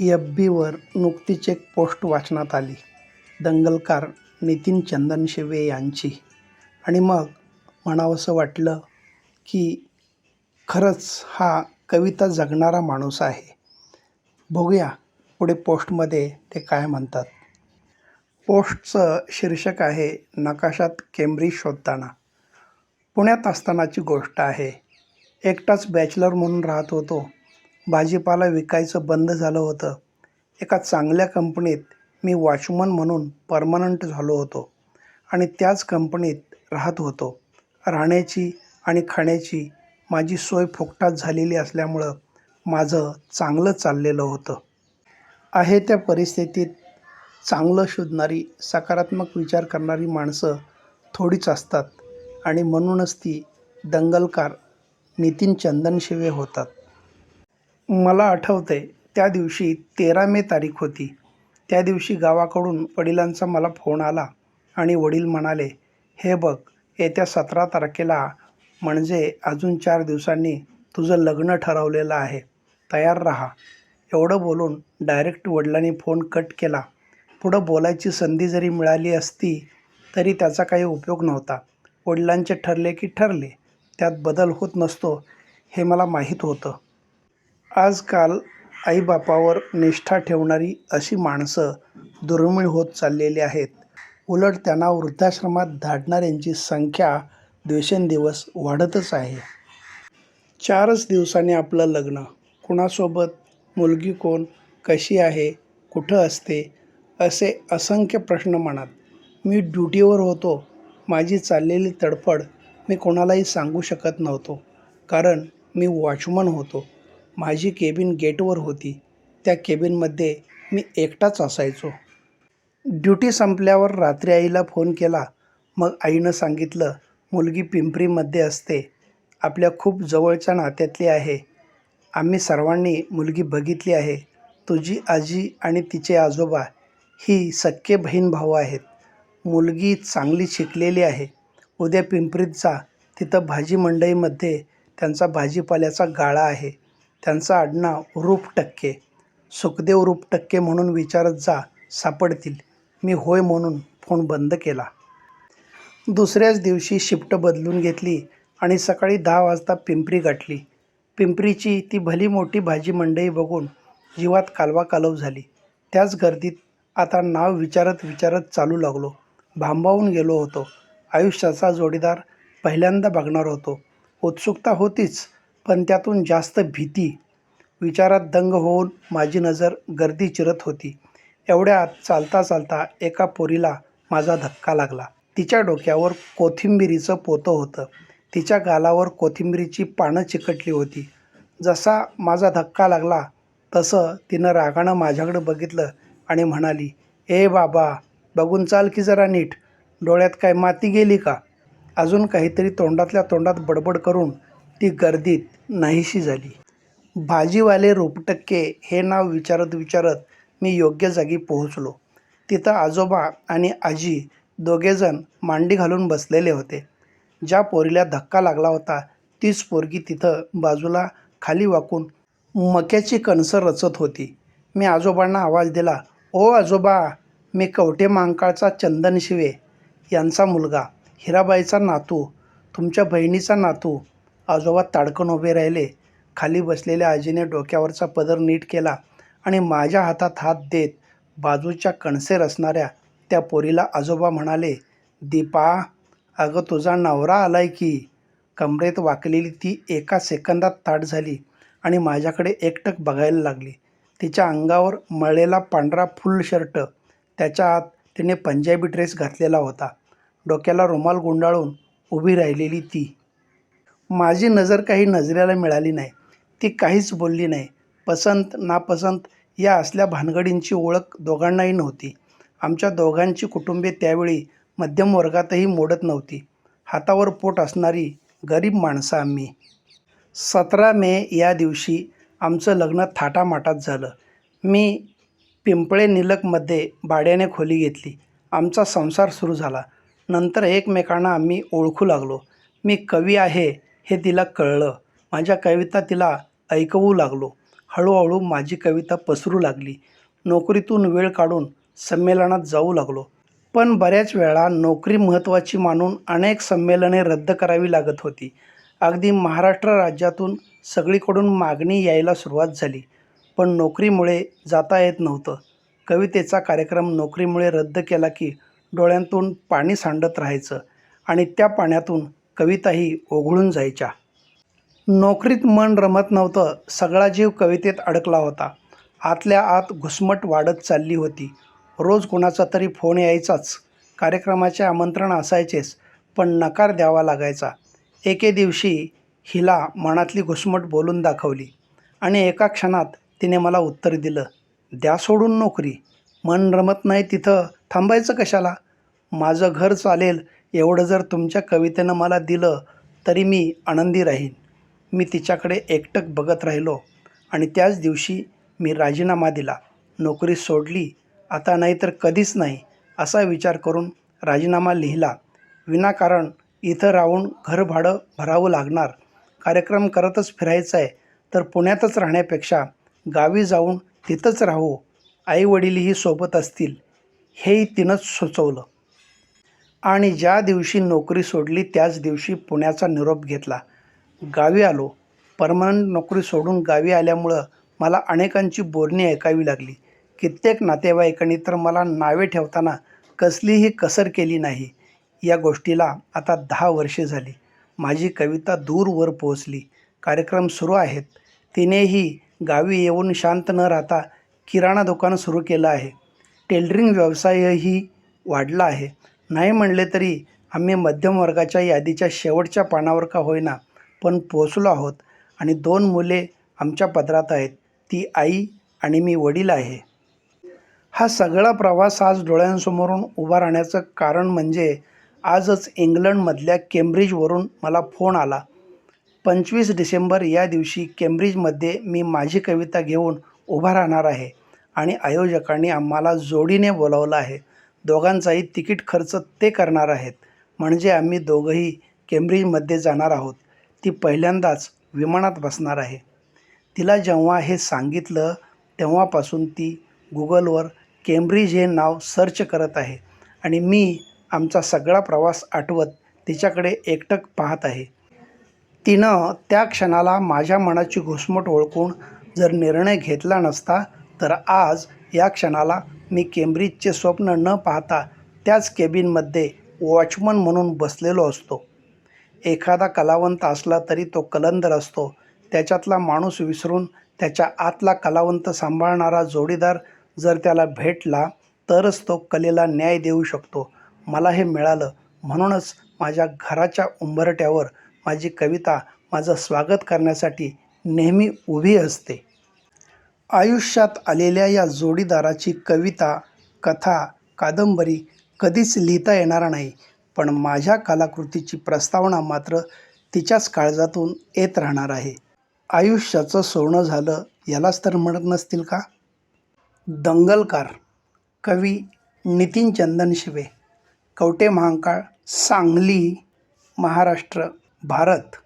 F beaver नुकतीच एक post वाचनात आली. दंगलकार नितीन चंदनशिवे यांची. आणि मग म्हणावंसं वाटलं की खरंच हा कविता जगणारा माणूस आहे. बघूया पुढे पोस्टमध्ये ते काय म्हणतात. पोस्टचं शीर्षक आहे नकाशात केम्ब्रिज शोधताना. पुण्यात असतानाची गोष्ट आहे. एकटाच बॅचलर म्हणून राहत होतो. भाजीपाला विकायचं बंद झालं होतं. एका चांगल्या कंपनीत मी वॉचमन म्हणून परमनंट झालो होतो आणि त्याच कंपनीत राहत होतो. राहण्याची आणि खाण्याची माझी सोय फुकटात झालेली असल्यामुळं माझं चांगलं चाललेलं होतं. आहे त्या परिस्थितीत चांगलं शोधणारी सकारात्मक विचार करणारी माणसं थोडीच असतात आणि म्हणूनच ती दंगलकार नितीन चंदनशिवे होतात. मला आठवते त्या दिवशी तेरा मे तारीख होती. त्या दिवशी गावाकडून वडिलांचा मला फोन आला आणि वडील म्हणाले हे बघ येत्या सतरा तारखेला म्हणजे अजून चार दिवसांनी तुझं लग्न ठरवलेलं आहे. तयार राहा. एवढं बोलून डायरेक्ट वडिलांनी फोन कट केला. पुढं बोलायची संधी जरी मिळाली असती तरी त्याचा काही उपयोग नव्हता. वडिलांचे ठरले की ठरले त्यात बदल होत नसतो हे मला माहीत होतं. आजकाल आईबापावर निष्ठा ठेवणारी अशी माणसं दुर्मिळ होत चाललेली आहेत. उलट त्यांना वृद्धाश्रमात धाडणाऱ्यांची संख्या दिवसेंदिवस वाढतच आहे. चारच दिवसांनी आपलं लग्न. कुणासोबत? मुलगी कोण? कशी आहे? कुठं असते? असे असंख्य प्रश्न मनात. मी ड्युटीवर होतो. माझी चाललेली तडफड मी कोणालाही सांगू शकत नव्हतो. कारण मी वॉचमन होतो. माझी केबिन गेटवर होती. त्या केबिनमध्ये मी एकटाच असायचो. ड्युटी संपल्यावर रात्री आईला फोन केला. मग आईनं सांगितलं मुलगी पिंपरीमध्ये असते. आपल्या खूप जवळच्या नात्यातली आहे. आम्ही सर्वांनी मुलगी बघितली आहे. तुझी आजी आणि तिचे आजोबा ही सख्खे बहीण भाऊ आहेत. मुलगी चांगली शिकलेली आहे. उद्या पिंपरीत जा. तिथं भाजी मंडईमध्ये त्यांचा भाजीपाल्याचा गाळा आहे. त्यांचं आडनाव रूप टक्के सुखदेव रूप टक्के म्हणून विचारत जा सापडतील. मी होय म्हणून फोन बंद केला. दुसऱ्याच दिवशी शिफ्ट बदलून घेतली आणि सकाळी दहा वाजता पिंपरी गाठली. पिंपरीची ती भली मोठी भाजी मंडई बघून जीवात कालवा कालव झाली. त्याच गर्दीत आता नाव विचारत विचारत चालू लागलो. भांबावून गेलो होतो. आयुष्याचा जोडीदार पहिल्यांदा बघणार होतो. उत्सुकता होतीच. पण त्यातून जास्त भीती विचारात दंग होऊन माझी नजर गर्दी चिरत होती. एवढ्यात चालता चालता एका पोरीला माझा धक्का लागला. तिच्या डोक्यावर कोथिंबिरीचं पोतं होतं. तिच्या गालावर कोथिंबिरीची पानं चिकटली होती. जसा माझा धक्का लागला तसं तिनं रागानं माझ्याकडे बघितलं आणि म्हणाली ए बाबा बघून चाल की जरा नीट. डोळ्यात काय माती गेली का? अजून काहीतरी तोंडातल्या तोंडात बडबड करून ती गर्दीत नाहीशी झाली. भाजीवाले रोपटक्के हे नाव विचारत विचारत मी योग्य जागी पोहोचलो. तिथं आजोबा आणि आजी दोघेजण मांडी घालून बसलेले होते. ज्या पोरीला धक्का लागला होता तीच पोरगी तिथं बाजूला खाली वाकून मक्याची कणसं रचत होती. मी आजोबांना आवाज दिला ओ आजोबा मी कवटे मांकाळचा चंदन शिवे यांचा मुलगा हिराबाईचा नातू तुमच्या बहिणीचा नातू आजोबा ताडकन उभे राहिले. खाली बसलेल्या आजीने डोक्यावरचा पदर नीट केला आणि माझ्या हातात हात देत बाजूच्या कणसेर असणाऱ्या त्या पोरीला आजोबा म्हणाले दीपा अगं तुझा नवरा आलाय की. कमरेत वाकलेली ती एका सेकंदात ताट झाली आणि माझ्याकडे एकटक बघायला लागली. तिच्या अंगावर मळलेला पांढरा फुल शर्ट त्याच्या आत तिने पंजाबी ड्रेस घातलेला होता. डोक्याला रुमाल गुंडाळून उभी राहिलेली ती. माझी नजर काही नजरेला मिळाली नाही. ती काहीच बोलली नाही. पसंत नापसंत या असल्या भानगडींची ओळख दोघांनाही नव्हती. आमच्या दोघांची कुटुंबे त्यावेळी मध्यम वर्गातही मोडत नव्हती. हातावर पोट असणारी गरीब माणसं आम्ही. सतरा मे या दिवशी आमचं लग्न थाटामाटात झालं. मी पिंपळे निलकमध्ये भाड्याने खोली घेतली. आमचा संसार सुरू झाला. नंतर एकमेकांना आम्ही ओळखू लागलो. मी कवी आहे हे तिला कळलं. माझ्या कविता तिला ऐकवू लागलो. हळूहळू माझी कविता पसरू लागली. नोकरीतून वेळ काढून संमेलनात जाऊ लागलो. पण बऱ्याच वेळा नोकरी महत्त्वाची मानून अनेक संमेलने रद्द करावी लागत होती. अगदी महाराष्ट्र राज्यातून सगळीकडून मागणी यायला सुरुवात झाली. पण नोकरीमुळे जाता येत नव्हतं. कवितेचा कार्यक्रम नोकरीमुळे रद्द केला की डोळ्यांतून पाणी सांडत राहायचं आणि त्या पाण्यातून कविताही ओघळून जायच्या. नोकरीत मन रमत नव्हतं. सगळा जीव कवितेत अडकला होता. आतल्या आत घुसमट वाढत चालली होती. रोज कोणाचा तरी फोन यायचाच. कार्यक्रमाचे आमंत्रण असायचेच पण नकार द्यावा लागायचा. एके दिवशी हिला मनातली घुसमट बोलून दाखवली. आणि एका क्षणात तिने मला उत्तर दिलं द्या सोडून नोकरी. मन रमत नाही तिथं. थांबायचं कशाला? माझं घर चालेल एवढं जर तुमच्या कवितेनं मला दिलं तरी मी आनंदी राहीन. मी तिच्याकडे एकटक बघत राहिलो आणि त्याच दिवशी मी राजीनामा दिला. नोकरी सोडली आता नाही तर कधीच नाही असा विचार करून राजीनामा लिहिला. विनाकारण इथं राहून घर भाडं भरावं लागणार. कार्यक्रम करतच फिरायचं आहे तर पुण्यातच राहण्यापेक्षा गावी जाऊन तिथंच राहू. आईवडीलही सोबत असतील हेही तिनंच सुचवलं. आणि ज्या दिवशी नोकरी सोडली त्याच दिवशी पुण्याचा निरोप घेतला. गावी आलो. परमनंट नोकरी सोडून गावी आल्यामुळं मला अनेकांची बोलणी ऐकावी लागली. कित्येक नातेवाईकांनी तर मला नावे ठेवताना कसलीही कसर केली नाही. या गोष्टीला आता दहा वर्षे झाली. माझी कविता दूरवर पोहोचली. कार्यक्रम सुरू आहेत. तिनेही गावी येऊन शांत न राहता किराणा दुकान सुरू केलं आहे. टेलरिंग व्यवसायही वाढला आहे. नाही म्हणले तरी आम्ही मध्यम वर्गाच्या यादीच्या शेवटच्या पानावर का होईना पण पोचलो आहोत आणि दोन मुले आमच्या पदरात आहेत. ती आई आणि मी वडील आहे. हा सगळा प्रवास आज डोळ्यांसमोरून उभा राहण्याचं कारण म्हणजे आजच इंग्लंडमधल्या केम्ब्रिजवरून मला फोन आला. पंचवीस डिसेंबर या दिवशी केम्ब्रिजमध्ये मी माझी कविता घेऊन उभा राहणार आहे आणि आयोजकांनी आम्हाला जोडीने बोलावलं आहे. दोघांचाही तिकीट खर्च ते करणार आहेत. म्हणजे आम्ही दोघंही केम्ब्रिजमध्ये जाणार आहोत. ती पहिल्यांदाच विमानात बसणार आहे. तिला जेव्हा हे सांगितलं तेव्हापासून ती गुगलवर केम्ब्रिज हे नाव सर्च करत आहे. आणि मी आमचा सगळा प्रवास आठवत तिच्याकडे एकटक पाहत आहे. तिनं त्या क्षणाला माझ्या मनाची घुसमट ओळखून जर निर्णय घेतला नसता तर आज या क्षणाला मी केम्ब्रिजचे स्वप्न न पाहता त्याच केबिनमध्ये वॉचमन म्हणून बसलेलो असतो. एखादा कलावंत असला तरी तो कलंदर असतो. त्याच्यातला माणूस विसरून त्याच्या आतला कलावंत सांभाळणारा जोडीदार जर त्याला भेटला तरच तो कलेला न्याय देऊ शकतो. मला हे मिळालं. म्हणूनच माझ्या घराच्या उंबरट्यावर माझी कविता माझं स्वागत करण्यासाठी नेहमी उभी असते. आयुष्यात आलेल्या या जोडीदाराची कविता कथा कादंबरी कधीच लिहिता येणार नाही पण माझ्या कलाकृतीची प्रस्तावना मात्र तिच्याच काळजातून येत राहणार आहे. आयुष्याचं सोनं झालं यालाच तर म्हणत नसतील का? दंगलकार कवी नितीन चंदन शिवे कवटे महांकाळ सांगली महाराष्ट्र भारत.